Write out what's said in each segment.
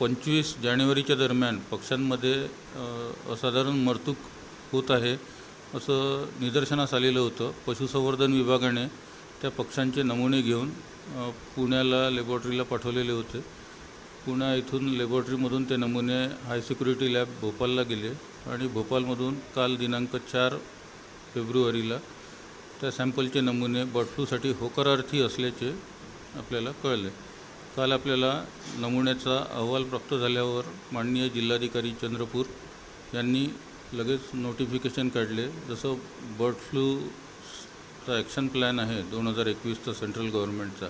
पंचवीस जानेवारीच्या दरम्यान पक्ष्यांमध्ये असाधारण मरतूक होत आहे. असं निदर्शनास आलेलं होतं. पशुसंवर्धन विभागाने त्या पक्ष्यांचे नमुने घेऊन पुण्याला लॅबॉरेटरीला पाठवलेले होते. पुण्या इथून लॅबॉरेटरीमधून ते नमुने हाय सिक्युरिटी लॅब भोपालला गेले आणि भोपालमधून काल दिनांक चार फेब्रुवारीला त्या सॅम्पलचे नमुने बर्ड फ्लूसाठी होकारार्थी असल्याचे आपल्याला कळले. काल आपल्याला नमुन्याचा अहवाल प्राप्त झाल्यावर माननीय जिल्हाधिकारी चंद्रपूर यांनी लगेच नोटिफिकेशन काढले. जसं बर्ड फ्लूचा ॲक्शन प्लॅन आहे दोन हजार एकवीसचा सेंट्रल गव्हर्नमेंटचा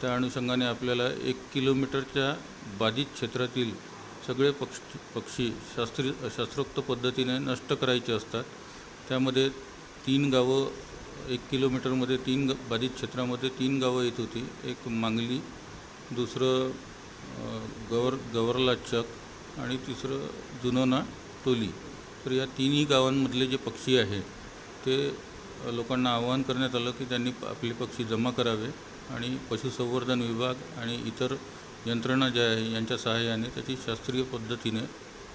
त्या अनुषंगाने आपल्याला एक किलोमीटरच्या बाधित क्षेत्रातील सगळे पक्ष पक्षी शास्त्री शास्त्रोक्त पद्धतीने नष्ट करायचे असतात. त्यामध्ये तीन गावं एक किलोमीटरमध्ये तीन ग बाधित क्षेत्रामध्ये तीन गावं येत होती. एक मांगली दुसरं गवर गवरलाचक आणि तिसरं जुनोना टोली. तर या तिन्ही गावांमधले जे पक्षी आहे ते लोकांना आवाहन करण्यात आलं की त्यांनी आपले पक्षी जमा करावे. आणि पशुसंवर्धन विभाग आणि इतर यंत्रणा ज्या आहे यांच्या सहाय्याने त्याची शास्त्रीय पद्धतीने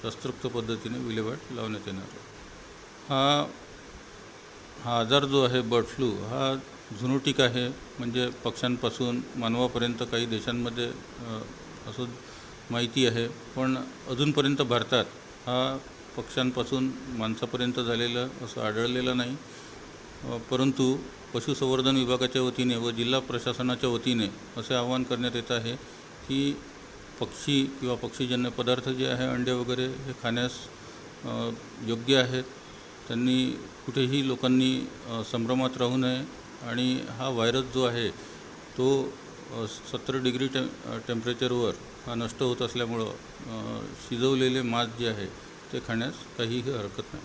शास्त्रोक्त पद्धतीने विल्हेवाट लावण्यात येणार. हा हा आजार जो आहे बर्ड फ्लू हा झुनोटिक आहे. म्हणजे पक्ष्यांपासून मानवापर्यंत काही देशांमध्ये असं माहिती आहे. पण अजूनपर्यंत भारतात हा पक्ष्यांपासून माणसापर्यंत झालेलं असं आढळलेलं नाही. परंतु पशुसंवर्धन विभागाच्या वतीने व जिल्हा प्रशासनाच्या वतीने असे आवाहन करण्यात येत आहे की पक्षी किंवा पक्षीजन्य पदार्थ जे आहे अंडे वगैरे हे खाण्यास योग्य आहेत. त्यांनी कुठेही लोकांनी संभ्रमात राहू नये आणि हा व्हायरस जो आहे तो सत्तर डिग्री टे टेम्परेचरवर हा नष्ट होत असल्यामुळं शिजवलेले मांस जे आहे ते खाण्यास काहीही हरकत नाही.